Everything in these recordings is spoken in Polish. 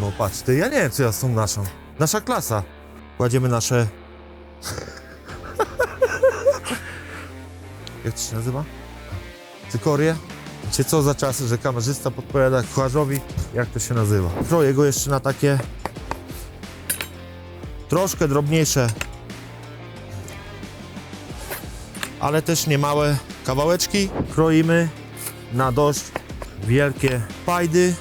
No patrz, ty, ja nie wiem, co ja z tą naszą. Nasza klasa. Kładziemy nasze... Jak to się nazywa? Cykorie. Wiecie co za czasy, że kamerzysta podpowiada kucharzowi, jak to się nazywa. Kroję go jeszcze na takie troszkę drobniejsze, ale też nie małe kawałeczki. Kroimy na dość wielkie pajdy.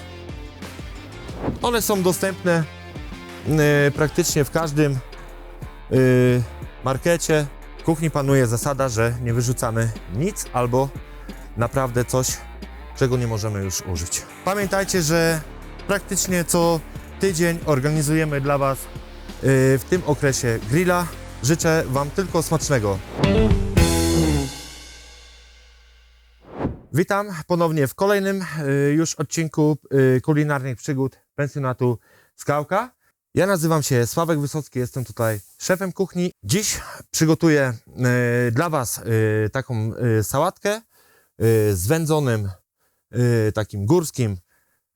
One są dostępne y, praktycznie w każdym y, markecie. W kuchni panuje zasada, że nie wyrzucamy nic albo naprawdę coś, czego nie możemy już użyć. Pamiętajcie, że praktycznie co tydzień organizujemy dla Was y, w tym okresie grilla. Życzę Wam tylko smacznego. Witam ponownie w kolejnym y, już odcinku y, kulinarnych przygód pensjonatu Skałka. Ja nazywam się Sławek Wysocki, jestem tutaj szefem kuchni. Dziś przygotuję y, dla Was y, taką y, sałatkę y, z wędzonym y, takim górskim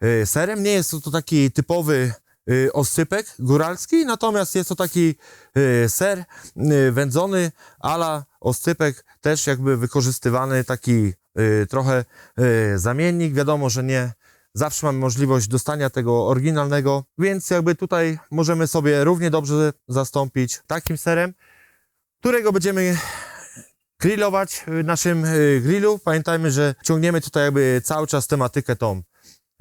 y, serem. Nie jest to, to taki typowy y, oscypek góralski, natomiast jest to taki y, ser y, wędzony ala oscypek, też jakby wykorzystywany taki y, trochę y, zamiennik. Wiadomo, że nie zawsze mamy możliwość dostania tego oryginalnego, więc jakby tutaj możemy sobie równie dobrze zastąpić takim serem, którego będziemy grillować w naszym y, grillu. Pamiętajmy, że ciągniemy tutaj jakby cały czas tematykę tą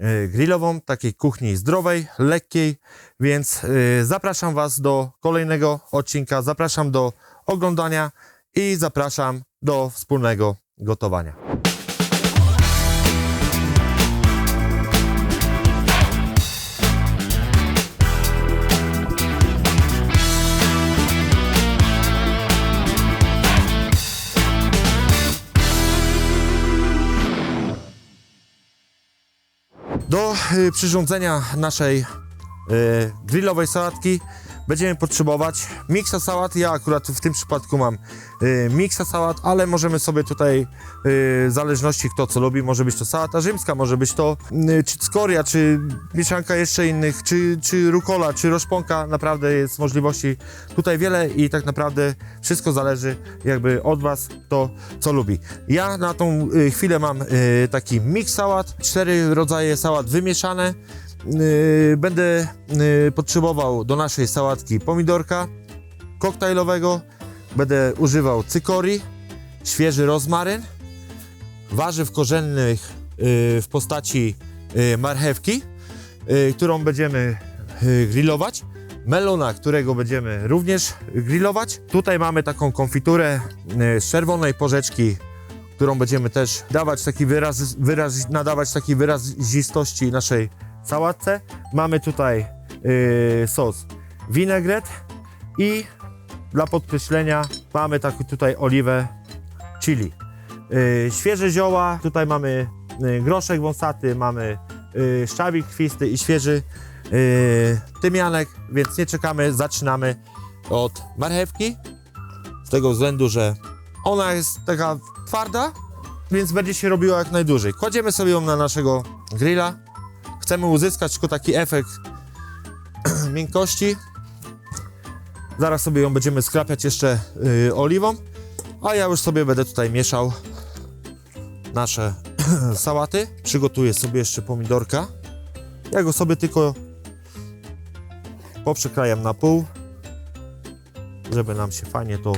y, grillową, takiej kuchni zdrowej, lekkiej, więc y, zapraszam Was do kolejnego odcinka, zapraszam do oglądania i zapraszam do wspólnego gotowania. Do y, przyrządzenia naszej y, grillowej sałatki będziemy potrzebować miksa sałat. Ja akurat w tym przypadku mam y, miksa sałat, ale możemy sobie tutaj y, w zależności kto co lubi, może być to sałata rzymska, może być to y, czy skoria, czy mieszanka jeszcze innych, czy, czy rukola, czy roszponka. Naprawdę jest możliwości tutaj wiele i tak naprawdę wszystko zależy jakby od Was, kto co lubi. Ja na tą y, chwilę mam y, taki mix sałat, cztery rodzaje sałat wymieszane. Yy, będę yy, potrzebował do naszej sałatki pomidorka koktajlowego, będę używał cykorii, świeży rozmaryn, warzyw korzennych yy, w postaci marchewki, którą będziemy grillować, melona, którego będziemy również grillować. Tutaj mamy taką konfiturę z czerwonej porzeczki, którą będziemy też dawać taki wyraz, wyraz, nadawać takiej wyrazistości naszej sałatce. Mamy tutaj yy, sos winegret i dla podkreślenia mamy taką tutaj oliwę chili. Yy, świeże zioła, tutaj mamy yy, groszek wąsaty, mamy yy, szczawik kwisty i świeży yy, tymianek, więc nie czekamy, zaczynamy od marchewki, z tego względu, że ona jest taka twarda, więc będzie się robiła jak najdłużej. Kładziemy sobie ją na naszego grilla. Chcemy uzyskać tylko taki efekt miękkości. Zaraz sobie ją będziemy skrapiać jeszcze yy, oliwą, a ja już sobie będę tutaj mieszał nasze sałaty. Przygotuję sobie jeszcze pomidorka. Ja go sobie tylko poprzekrajam na pół, żeby nam się fajnie to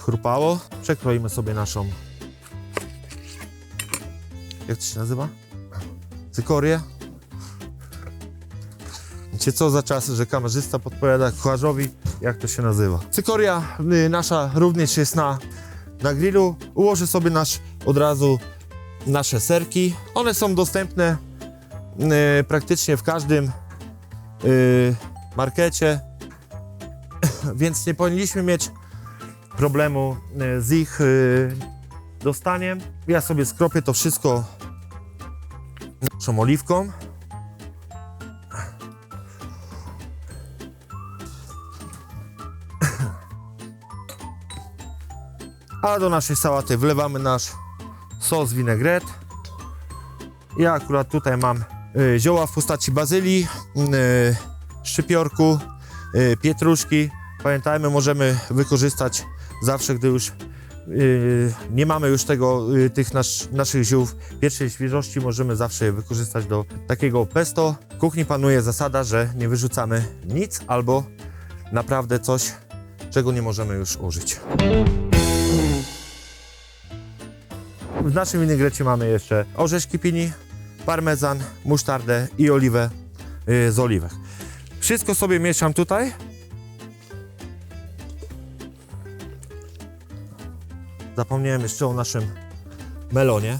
chrupało. Przekroimy sobie naszą jak to się nazywa? Cykorię. Wiecie co za czasy, że kamerzysta podpowiada kucharzowi, jak to się nazywa. Cykoria y, nasza również jest na, na grillu. Ułożę sobie nasz od razu nasze serki. One są dostępne y, praktycznie w każdym y, markecie, więc nie powinniśmy mieć problemu y, z ich y, dostaniem. Ja sobie skropię to wszystko naszą oliwką. A do naszej sałaty wlewamy nasz sos vinaigrette. Ja akurat tutaj mam y, zioła w postaci bazylii, y, szczypiorku, y, pietruszki. Pamiętajmy, możemy wykorzystać zawsze, gdy już nie mamy już tego, tych nasz, naszych ziół pierwszej świeżości, możemy zawsze je wykorzystać do takiego pesto. W kuchni panuje zasada, że nie wyrzucamy nic albo naprawdę coś, czego nie możemy już użyć. W naszym winegrecie mamy jeszcze orzeszki pini, parmezan, musztardę i oliwę y, z oliwek. Wszystko sobie mieszam tutaj. Zapomniałem jeszcze o naszym melonie.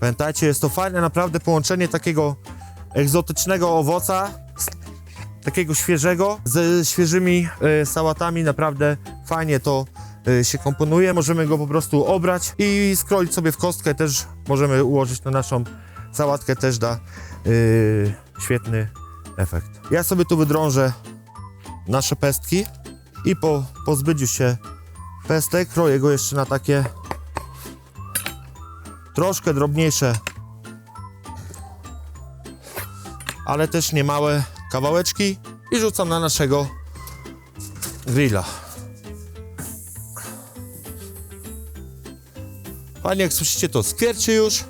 Pamiętajcie, jest to fajne naprawdę połączenie takiego egzotycznego owoca, takiego świeżego, ze świeżymi e, sałatami. Naprawdę fajnie to e, się komponuje. Możemy go po prostu obrać i skroić sobie w kostkę. Też możemy ułożyć na naszą sałatkę, też da e, świetny efekt. Ja sobie tu wydrążę nasze pestki i po pozbyciu się pestek kroję go jeszcze na takie troszkę drobniejsze, ale też nie małe kawałeczki i rzucam na naszego grilla. Fajnie, jak słyszycie, to skwierczy już.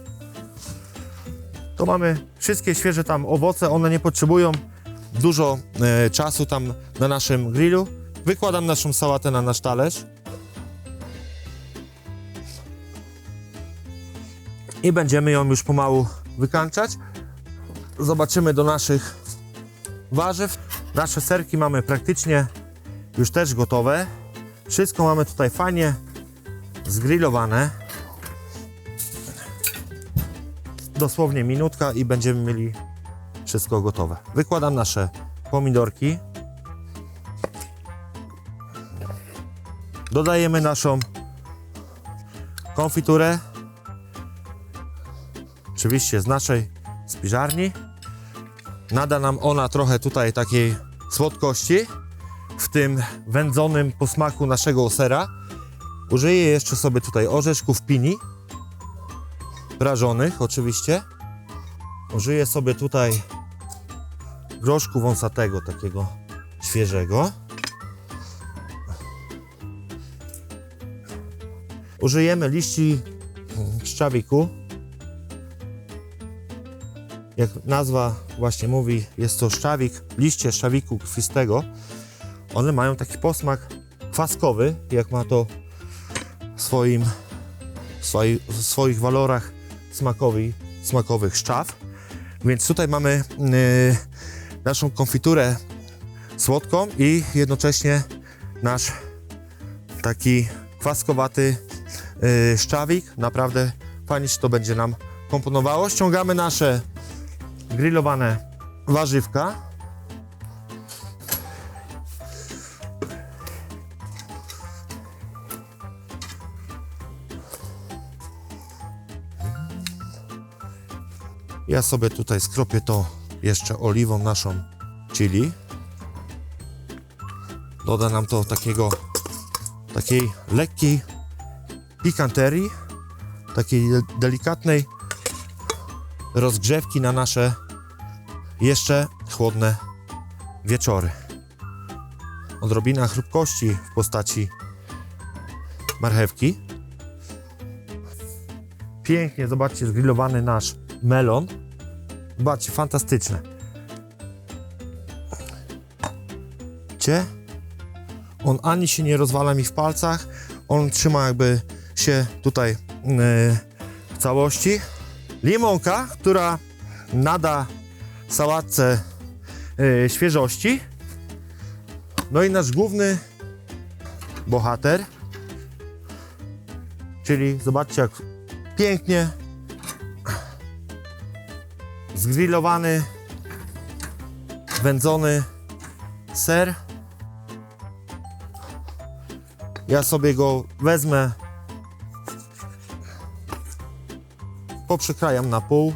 To mamy wszystkie świeże tam owoce, one nie potrzebują dużo e, czasu tam na naszym grillu. Wykładam naszą sałatę na nasz talerz. I będziemy ją już pomału wykańczać. Zobaczymy do naszych warzyw. Nasze serki mamy praktycznie już też gotowe. Wszystko mamy tutaj fajnie zgrillowane. Dosłownie minutka i będziemy mieli wszystko gotowe. Wykładam nasze pomidorki. Dodajemy naszą konfiturę. Oczywiście z naszej spiżarni. Nada nam ona trochę tutaj takiej słodkości w tym wędzonym posmaku naszego sera. Użyję jeszcze sobie tutaj orzeszków pini, prażonych oczywiście. Użyję sobie tutaj groszku wąsatego, takiego świeżego. Użyjemy liści szczawiku. Jak nazwa właśnie mówi, jest to szczawik, liście szczawiku krwistego. One mają taki posmak kwaskowy, jak ma to w swoim, w swoi- w swoich walorach smakowi, smakowych szczaw. Więc tutaj mamy yy, naszą konfiturę słodką i jednocześnie nasz taki kwaskowaty yy, szczawik. Naprawdę fajnie się to będzie nam komponowało. Ściągamy nasze grillowane warzywka. Ja sobie tutaj skropię to jeszcze oliwą naszą chili. Doda nam to takiego, takiej lekkiej pikanterii, takiej de- delikatnej rozgrzewki na nasze jeszcze chłodne wieczory. Odrobina chrupkości w postaci marchewki. Pięknie, zobaczcie, zgrillowany nasz melon. Zobaczcie, fantastyczne. Cie? On ani się nie rozwala mi w palcach, on trzyma jakby się tutaj yy, w całości. Limonka, która nada sałatce yy, świeżości. No i nasz główny bohater, czyli zobaczcie jak pięknie zgrillowany, wędzony ser. Ja sobie go wezmę, poprzekrajam na pół.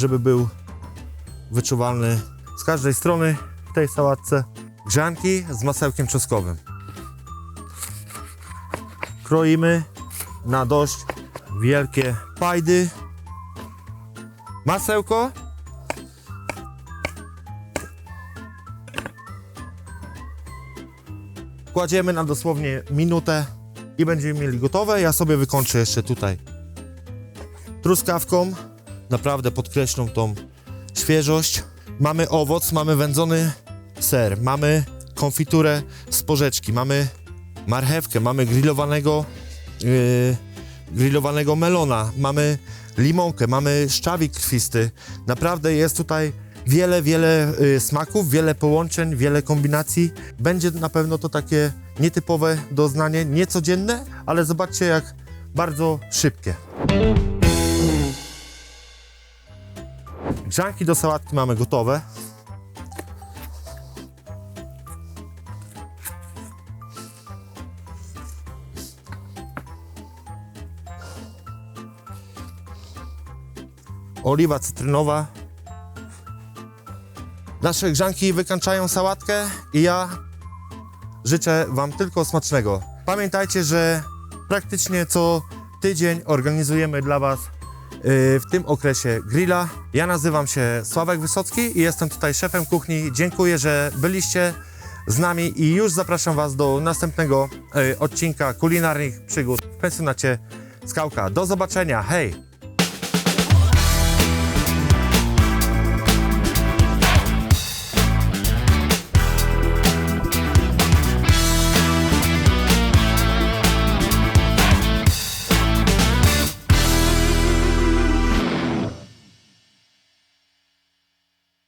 Żeby był wyczuwalny z każdej strony w tej sałatce grzanki z masełkiem czosnkowym. kroimy na dość wielkie pajdy. Masełko. Kładziemy na dosłownie minutę i będziemy mieli gotowe. Ja sobie wykończę jeszcze tutaj truskawką. Naprawdę podkreślą tą świeżość. Mamy owoc, mamy wędzony ser, mamy konfiturę z porzeczki, mamy marchewkę, mamy grillowanego, yy, grillowanego melona, mamy limonkę, mamy szczawik krwisty. Naprawdę jest tutaj wiele, wiele y, smaków, wiele połączeń, wiele kombinacji. Będzie na pewno to takie nietypowe doznanie, niecodzienne, ale zobaczcie jak bardzo szybkie. Grzanki do sałatki mamy gotowe. Oliwa cytrynowa. Nasze grzanki wykańczają sałatkę i ja życzę Wam tylko smacznego. Pamiętajcie, że praktycznie co tydzień organizujemy dla Was w tym okresie grilla. Ja nazywam się Sławek Wysocki i jestem tutaj szefem kuchni. Dziękuję, że byliście z nami i już zapraszam Was do następnego yy, odcinka kulinarnych przygód w pensjonacie Skałka. Do zobaczenia, hej!